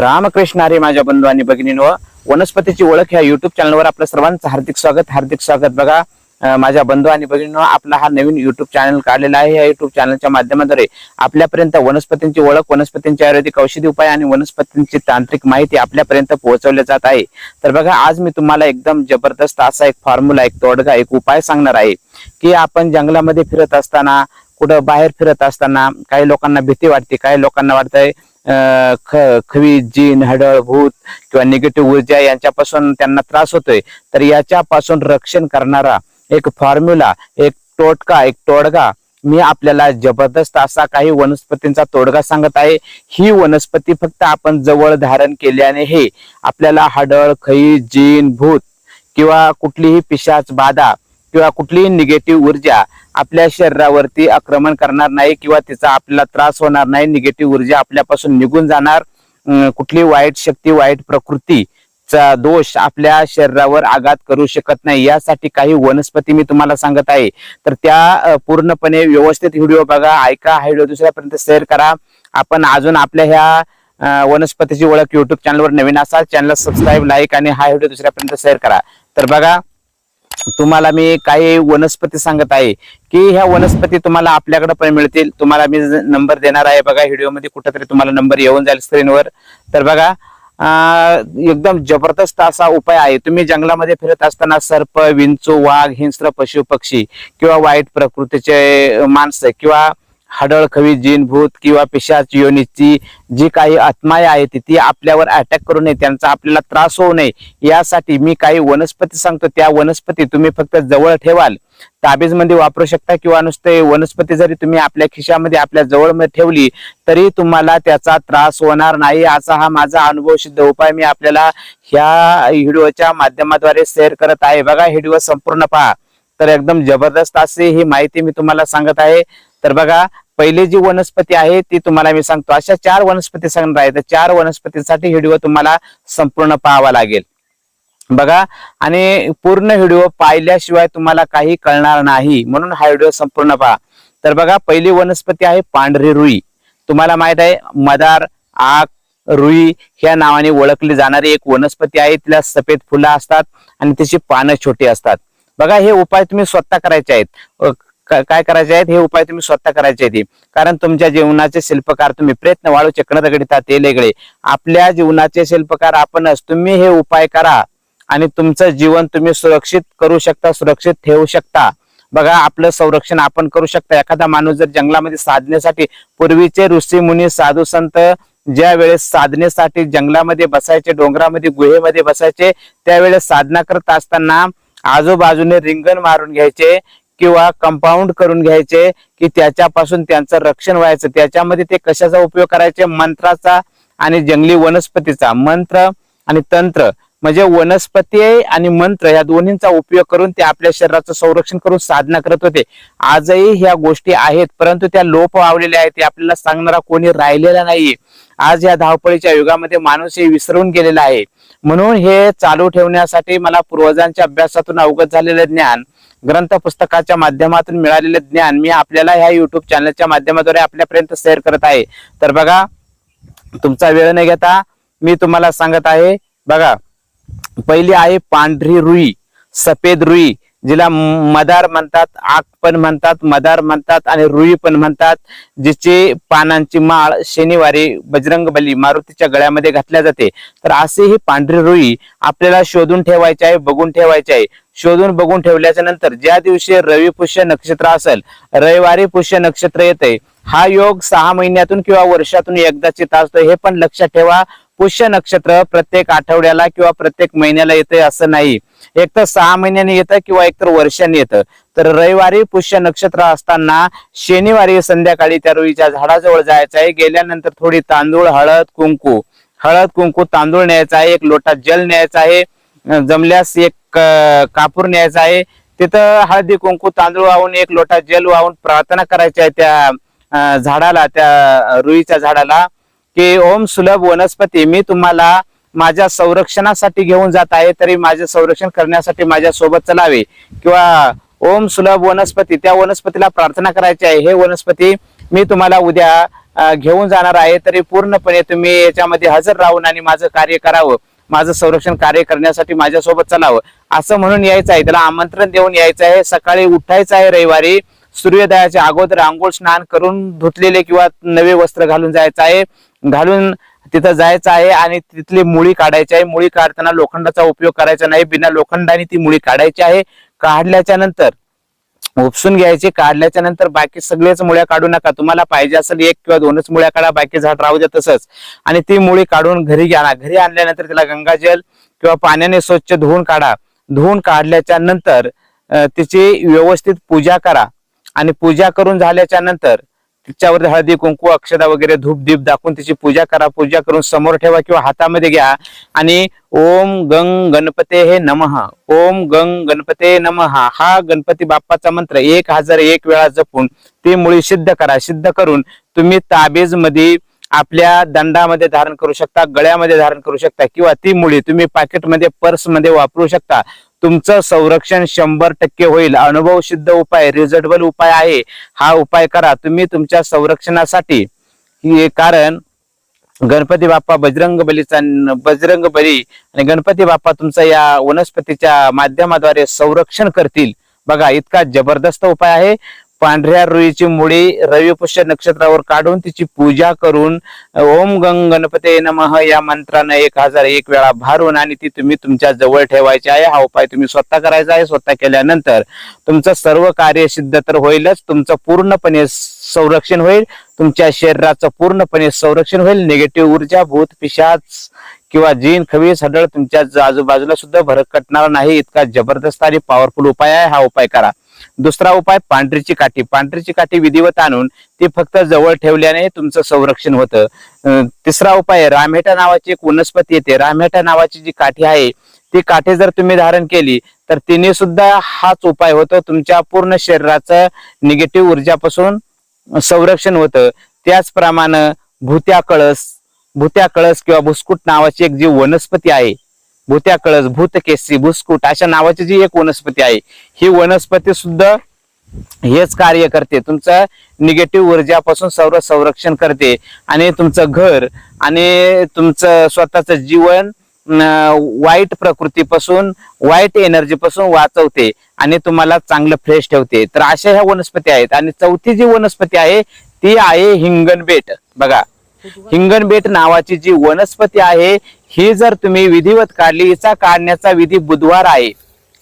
रामकृष्ण हरी माझ्या बंधू आणि भगिनींवर वनस्पतीची ओळख ह्या युट्यूब चॅनलवर आपलं सर्वांचं हार्दिक स्वागत. हार्दिक स्वागत बघा. माझ्या बंधू आणि भगिनींनो आपला हा नवीन युट्यूब चॅनल काढलेला आहे. या युट्यूब चॅनलच्या माध्यमाद्वारे आपल्यापर्यंत वनस्पतींची ओळख वनस्पतींचे आयुर्वेदिक औषधी उपाय आणि वनस्पतींची तांत्रिक माहिती आपल्यापर्यंत पोहोचवल्या जात आहे. तर बघा आज मी तुम्हाला एकदम जबरदस्त असा एक फॉर्म्युला एक तोडगा एक उपाय सांगणार आहे की आपण जंगलामध्ये फिरत असताना कुठं बाहेर फिरत असताना काही लोकांना भीती वाटते काही लोकांना वाटतंय खवी जीन हडळ भूत किंवा निगेटिव्ह ऊर्जा यांच्यापासून त्यांना त्रास होतोय. तर याच्यापासून रक्षण करणारा एक फॉर्म्युला एक टोटका एक तोडगा मी आपल्याला जबरदस्त असा काही वनस्पतींचा तोडगा सांगत आहे. ही वनस्पती फक्त आपण जवळ धारण केल्याने हे आपल्याला हडळ खई जीन भूत किंवा कुठलीही पिशाच बाधा किंवा कुठलीही निगेटिव्ह ऊर्जा आपल्या शरीरावरती आक्रमण करणार नाही किंवा तिचा आपल्याला त्रास होणार नाही. निगेटिव्ह ऊर्जा आपल्यापासून निघून जाणार. कुठली वाईट शक्ती वाईट प्रकृतीचा दोष आपल्या शरीरावर आघात करू शकत नाही. यासाठी काही वनस्पती मी तुम्हाला सांगत आहे. तर त्या पूर्णपणे व्यवस्थित व्हिडिओ बघा ऐका. हा व्हिडिओ दुसऱ्यापर्यंत शेअर करा. आपण अजून आपल्या ह्या वनस्पतीची ओळख युट्यूब चॅनलवर नवीन असाल चॅनल सबस्क्राईब लाईक आणि हा व्हिडिओ दुसऱ्यापर्यंत शेअर करा. तर बघा तुम्हाला मी काही वनस्पती सांगत आहे की ह्या वनस्पती तुम्हाला आपल्याकडे पण मिळतील. तुम्हाला मी नंबर देणार आहे बघा व्हिडिओमध्ये कुठेतरी तुम्हाला नंबर येऊन जाईल स्क्रीनवर. तर बघा एकदम जबरदस्त असा उपाय आहे. तुम्ही जंगलामध्ये फिरत असताना सर्प विंचू वाघ हिंस्र पशु पक्षी किंवा वाईट प्रकृतीचे माणसं किंवा हडळ खवी किंवा पिशाच योनीची जी काही आत्माय आहे ती ती आपल्यावर अटॅक करू नये त्यांचा आपल्याला त्रास होऊ नये. यासाठी मी काही वनस्पती सांगतो. त्या वनस्पती तुम्ही फक्त जवळ ठेवाल. ताबीजमध्ये वापरू शकता किंवा नुसते वनस्पती जरी तुम्ही आपल्या खिशामध्ये आपल्या जवळ ठेवली तरी तुम्हाला त्याचा त्रास होणार नाही. असा हा माझा अनुभव सिद्ध उपाय मी आपल्याला ह्या व्हिडिओच्या माध्यमाद्वारे शेअर करत आहे. बघा व्हिडिओ संपूर्ण पहा. तर एकदम जबरदस्त अशी ही माहिती मी तुम्हाला सांगत आहे. तर बघा पहिली जी वनस्पती आहे ती तुम्हाला मी सांगतो. अशा चार वनस्पती सांगणार आहे. तर चार वनस्पतीसाठी व्हिडिओ तुम्हाला संपूर्ण पाहावा लागेल. बघा आणि पूर्ण व्हिडिओ पाहिल्याशिवाय तुम्हाला काही कळणार नाही. म्हणून हा व्हिडिओ संपूर्ण पहा. तर बघा पहिली वनस्पती आहे पांढरी रुई. तुम्हाला माहीत आहे मदार आक रुई ह्या नावाने ओळखली जाणारी एक वनस्पती आहे. तिला सफेद फुलं असतात आणि तिची पानं छोटी असतात. बघा हे उपाय तुम्ही स्वतः करायचे आहेत. काय करायचे आहेत? हे उपाय तुम्ही स्वतः करायचे आहेत कारण तुमच्या जीवनाचे शिल्पकार तुम्ही प्रयत्न वाळू चक्र दगडिता ते लेगळे आपल्या जीवनाचे शिल्पकार आपणच. तुम्ही हे उपाय करा आणि तुमचं जीवन तुम्ही सुरक्षित करू शकता सुरक्षित ठेवू शकता. बघा आपलं संरक्षण आपण करू शकता. एखादा माणूस जर जंगलामध्ये साधण्यासाठी पूर्वीचे ऋषी मुनी साधू संत ज्या वेळेस साधनेसाठी जंगलामध्ये बसायचे डोंगरामध्ये गुहेमध्ये बसायचे त्यावेळेस साधना करत असताना आजूबाजूने रिंगण मारून घ्यायचे. किंवा कंपाऊंड करून घ्यायचे की त्याच्यापासून त्यांचं रक्षण व्हायचं. त्याच्यामध्ये ते कशाचा उपयोग करायचे? मंत्राचा आणि जंगली वनस्पतीचा. मंत्र आणि तंत्र. म्हणजे वनस्पती आणि मंत्र या दोन्हींचा उपयोग करून ते आपल्या शरीराचं संरक्षण करून साधना करत होते. आजही ह्या गोष्टी आहेत परंतु त्या लोप पावलेल्या आहेत. ते आपल्याला सांगणारा कोणी राहिलेला नाहीये. आज या धावपळीच्या युगामध्ये माणूस हे विसरून गेलेला आहे. म्हणून हे चालू ठेवण्यासाठी मला पूर्वजांच्या अभ्यासातून अवगत झालेलं ज्ञान ग्रंथ पुस्तकाच्या माध्यमातून मिळालेलं ज्ञान मी आपल्याला ह्या युट्यूब चॅनलच्या माध्यमाद्वारे आपल्यापर्यंत शेअर करत आहे. तर बघा तुमचा वेळ न घेता मी तुम्हाला सांगत आहे बघा पहिली आहे पांढरी रुई सफेद रुई जिला मदार म्हणतात आग पण म्हणतात मदार म्हणतात आणि रुई पण म्हणतात जिचे पानांची माळ शनिवारी बजरंग बली मारुतीच्या गळ्यामध्ये घातल्या जाते. तर असे ही पांढरी रुई आपल्याला शोधून ठेवायची आहे बघून ठेवायची आहे. शोधून बघून ठेवल्याच्या नंतर ज्या दिवशी रवी पुष्य नक्षत्र असेल रविवारी पुष्य नक्षत्र येते हा योग सहा महिन्यातून किंवा वर्षातून एकदा चित असतो. हे पण लक्षात ठेवा. पुष्य नक्षत्र प्रत्येक आठवड्याला किंवा प्रत्येक महिन्याला येते असं नाही. एक तर सहा महिन्याने येतं किंवा एकतर वर्षाने येतं. तर रविवारी पुष्य नक्षत्र असताना शनिवारी संध्याकाळी त्या रुईच्या झाडाजवळ जायचं आहे. गेल्यानंतर थोडी तांदूळ हळद कुंकू. हळद कुंकू तांदूळ न्यायचा आहे. एक लोटा जल न्यायचा आहे. जमल्यास एक कापूर न्यायचा आहे. तिथं हळदी कुंकू तांदूळ वाहून एक लोटा जल वाहून प्रार्थना करायची आहे त्या झाडाला त्या रुईच्या झाडाला की ओम सुलभ वनस्पती मी तुम्हाला माझ्या संरक्षणासाठी घेऊन जात आहे तरी माझे संरक्षण करण्यासाठी माझ्या सोबत चलावे. किंवा ओम सुलभ वनस्पती त्या वनस्पतीला प्रार्थना करायची आहे. हे वनस्पती मी तुम्हाला उद्या घेऊन जाणार आहे तरी पूर्णपणे तुम्ही याच्यामध्ये हजर राहून आणि माझं कार्य करावं. माझं संरक्षण कार्य करण्यासाठी माझ्यासोबत चलावं. असं म्हणून यायचं आहे. त्याला आमंत्रण देऊन यायचं आहे. सकाळी उठायचं आहे रविवारी. सूर्योदयाच्या अगोदर आंघोळ स्नान करून धुतलेले किंवा नवे वस्त्र घालून जायचं आहे. घालून तिथं जायचं आहे आणि तिथली मुळी काढायची आहे. मुळी काढताना लोखंडाचा उपयोग करायचा नाही. बिना लोखंडाने ती मुळी काढायची आहे. काढल्याच्या नंतर उपसून घ्यायची काढल्याच्या नंतर बाकी सगळेच मुळ्या काढू नका. तुम्हाला पाहिजे असेल एक किंवा दोनच मुळ्या काढा बाकी झाड राहू द्या तसंच. आणि ती मुळी काढून घरी घ्या. घरी आणल्यानंतर तिला गंगाजल किंवा पाण्याने स्वच्छ धुवून काढा. धुवून काढल्याच्या नंतर तिची व्यवस्थित पूजा करा. आणि पूजा करून झाल्याच्यानंतर तिच्यावर हळदी कुंकू अक्षदा वगैरे धूप दीप दाखवून तिची पूजा करा. पूजा करून समोर ठेवा किंवा हातामध्ये घ्या. आणि ओम गंग गणपते हे नमः. ओम गंग गणपते नमः. हा गणपती बाप्पाचा मंत्र. एक हजार एक वेळा जपून ती मुळी सिद्ध करा. सिद्ध करून तुम्ही ताबेजमध्ये आपल्या दंडामध्ये धारण करू शकता गळ्यामध्ये धारण करू शकता किंवा ती मुळी तुम्ही पाकिटमध्ये पर्समध्ये वापरू शकता. तुमचं संरक्षण शंभर टक्के होईल. अनुभव सिद्ध उपाय रिझल्टेबल उपाय आहे. हा उपाय करा. तुम्ही तुमच्या संरक्षणासाठी हे कारण. गणपती बाप्पा बजरंग बलीचा बजरंग बली आणि गणपती बाप्पा तुमचा या वनस्पतीच्या माध्यमाद्वारे संरक्षण करतील. बघा इतका जबरदस्त उपाय आहे. पांढऱ्या रुईची मुळी रविपुष्य नक्षत्रावर काढून तिची पूजा करून ओम गंग गणपते नमः या मंत्रानं एक हजार एक वेळा भारून आणि ती तुम्ही तुमच्या जवळ ठेवायची आहे. हा उपाय तुम्ही स्वतः करायचा आहे. स्वतः केल्यानंतर तुमचं सर्व कार्य सिद्ध तर होईलच. तुमचं पूर्णपणे संरक्षण होईल. तुमच्या शरीराचं पूर्णपणे संरक्षण होईल. निगेटिव्ह ऊर्जा भूत पिशाच किंवा जीन खवीस हडळ तुमच्या ज- आजूबाजूला सुद्धा भरकटणार नाही. इतका जबरदस्त आणि पॉवरफुल उपाय आहे. हा उपाय करा. दुसरा उपाय पांढरीची काठी. पांढरीची काठी विधिवत आणून ती फक्त जवळ ठेवल्याने तुमचं संरक्षण होतं. तिसरा उपाय रामेटा नावाची एक वनस्पती येते. रामेटा नावाची जी काठी आहे ती काठी जर तुम्ही धारण केली तर तिने सुद्धा हाच उपाय होतो. तुमच्या पूर्ण शरीराचं निगेटिव्ह ऊर्जापासून संरक्षण होतं. त्याचप्रमाणे भूत्या कळस भूत्या कळस किंवा भुसकुट नावाची एक जी वनस्पती आहे भूत्या कळस भूतकेसी भुसकुट अशा नावाची जी एक वनस्पती आहे ही वनस्पती सुद्धा हेच कार्य करते. तुमचं निगेटिव्ह ऊर्जापासून सर्व संरक्षण करते आणि तुमचं घर आणि तुमचं स्वतःचं जीवन वाईट प्रकृतीपासून वाईट एनर्जीपासून वाचवते आणि तुम्हाला चांगलं फ्रेश ठेवते. तर अशा ह्या वनस्पती आहेत आणि चौथी जी वनस्पती आहे ती आहे हिंगणबेट. बघा हिंगणबेट नावाची जी वनस्पती आहे ही जर तुम्ही विधिवत काढली हिचा काढण्याचा विधी बुधवार आहे.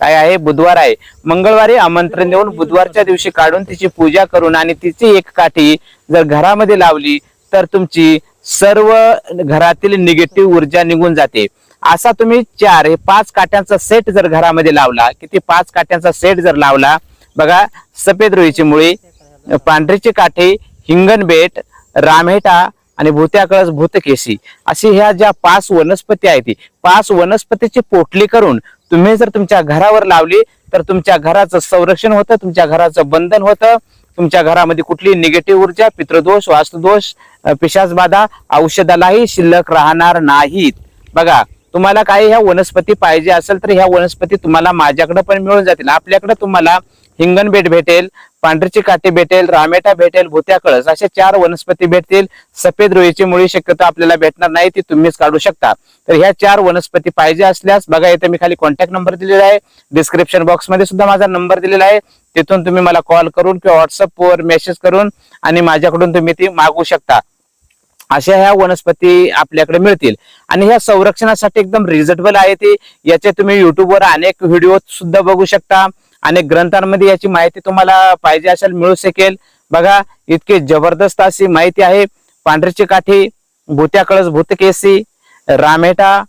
काय आहे? बुधवार आहे. मंगळवारी आमंत्रण देऊन बुधवारच्या दिवशी काढून तिची पूजा करून आणि तिची एक काठी जर घरामध्ये लावली तर तुमची सर्व घरातील निगेटिव्ह ऊर्जा निघून जाते. असा तुम्ही चार हे पाच काट्यांचा सेट जर घरामध्ये लावला किती पाच काट्यांचा सेट जर लावला बघा सफेद रुईची मुळी पांढरीची काठी हिंगणबेट रामेटा आणि भूत्याकळस भूतकेशी. अशी ह्या ज्या पाच वनस्पती आहेत ती पाच वनस्पतीची पोटली करून तुम्ही जर तुमच्या घरावर लावली तर तुमच्या घराचं संरक्षण होतं तुमच्या घराचं बंधन होतं तुमच्या घरामध्ये कुठली निगेटिव्ह ऊर्जा पितृदोष वास्तुदोष पिशाच बाधा औषधालाही शिल्लक राहणार नाहीत. बघा तुम्हाला काही ह्या वनस्पती पाहिजे असेल तर ह्या वनस्पती तुम्हाला माझ्याकडे पण मिळून जातील. आपल्याकडे तुम्हाला हिंगणबेट भेटेल पांढरीची काठी भेटेल रामेटा भेटेल भुत्या कळस अशा चार वनस्पती भेटतील. सफेद रुईची मुळी शक्यता आपल्याला भेटणार नाही ती तुम्हीच काढू शकता. तर ह्या चार वनस्पती पाहिजे असल्यास बघा इथे मी खाली कॉन्टॅक्ट नंबर दिलेला आहे. डिस्क्रिप्शन बॉक्समध्ये सुद्धा माझा नंबर दिलेला आहे. तिथून तुम्ही मला कॉल करून किंवा व्हॉट्सअपवर मेसेज करून आणि माझ्याकडून तुम्ही ती मागू शकता. अशा ह्या वनस्पती आपल्याकडे मिळतील. आणि ह्या संरक्षणासाठी एकदम रिझनेबल आहे ती. याचे तुम्ही युट्यूबवर अनेक व्हिडिओ सुद्धा बघू शकता. अनेक ग्रंथांमध्ये याची माहिती तुम्हाला पाहिजे असेल मिळू शकेल. बघा इतकी जबरदस्त अशी माहिती आहे. पांढरीची काठी भूत्या कळस भूतकेसी रामेटा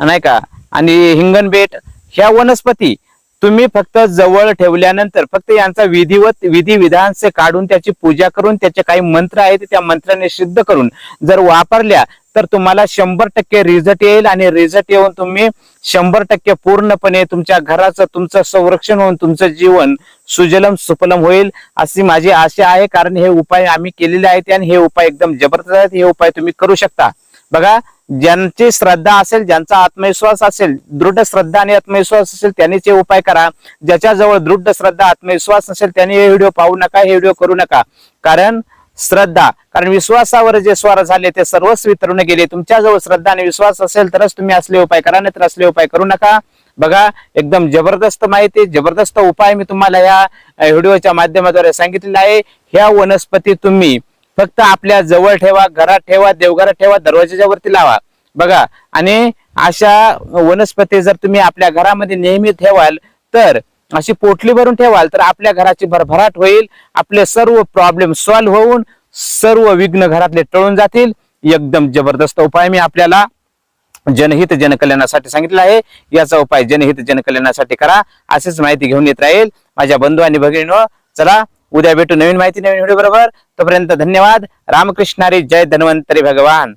नाही का? आणि हिंगणबेट ह्या वनस्पती तुम्ही फक्त जवळ ठेवल्यानंतर फक्त यांचा विधिवत विधी विधानसे काढून त्याची पूजा करून त्याचे काही मंत्र आहेत त्या मंत्राने सिद्ध करून जर वापरल्या तर तुम्हाला शंभर टक्के रिझल्ट येईल आणि रिझल्ट येऊन तुम्ही शंभर टक्के पूर्णपणे तुमच्या घराचं तुमचं संरक्षण होऊन तुमचं जीवन सुजलम सुफलम होईल अशी माझी आशा आहे. कारण हे उपाय आम्ही केलेले आहेत आणि हे उपाय एकदम जबरदस्त आहेत. हे उपाय तुम्ही करू शकता. बघा ज्यांची श्रद्धा असेल ज्यांचा आत्मविश्वास असेल दृढ श्रद्धा आणि आत्मविश्वास असेल त्यांनी हे उपाय करा. ज्याच्याजवळ दृढ श्रद्धा आत्मविश्वास नसेल त्यांनी हे व्हिडिओ पाहू नका हे व्हिडिओ करू नका. कारण श्रद्धा कारण विश्वासावर जे स्वार झाले ते सर्वच वितरून गेले. तुमच्याजवळ श्रद्धा आणि विश्वास असेल तरच तुम्ही असले उपाय करा नाहीतर असले उपाय करू नका. बघा एकदम जबरदस्त माहिती जबरदस्त उपाय मी तुम्हाला या व्हिडिओच्या माध्यमाद्वारे सांगितलेला आहे. ह्या वनस्पती तुम्ही फक्त आपल्या जवळ ठेवा घरात ठेवा देवघरात ठेवा दरवाजाच्या वरती लावा. बघा आणि अशा वनस्पती जर तुम्ही आपल्या घरामध्ये नेहमी ठेवाल तर अशी पोटली भरून ठेवाल तर आपल्या घराची भरभराट होईल. आपले सर्व प्रॉब्लेम सॉल्व्ह होऊन सर्व विघ्न घरातले टळून जातील. एकदम जबरदस्त उपाय मी आपल्याला जनहित जनकल्याणासाठी सांगितलं आहे. याचा उपाय जनहित जनकल्याणासाठी करा. अशीच माहिती घेऊन येत राहील. माझ्या बंधू आणि भगिनीनो चला उद्या भेटू नवीन माहिती नवीन व्हिडिओ बरोबर. तोपर्यंत धन्यवाद. रामकृष्णारी जय धन्वंतरी भगवान.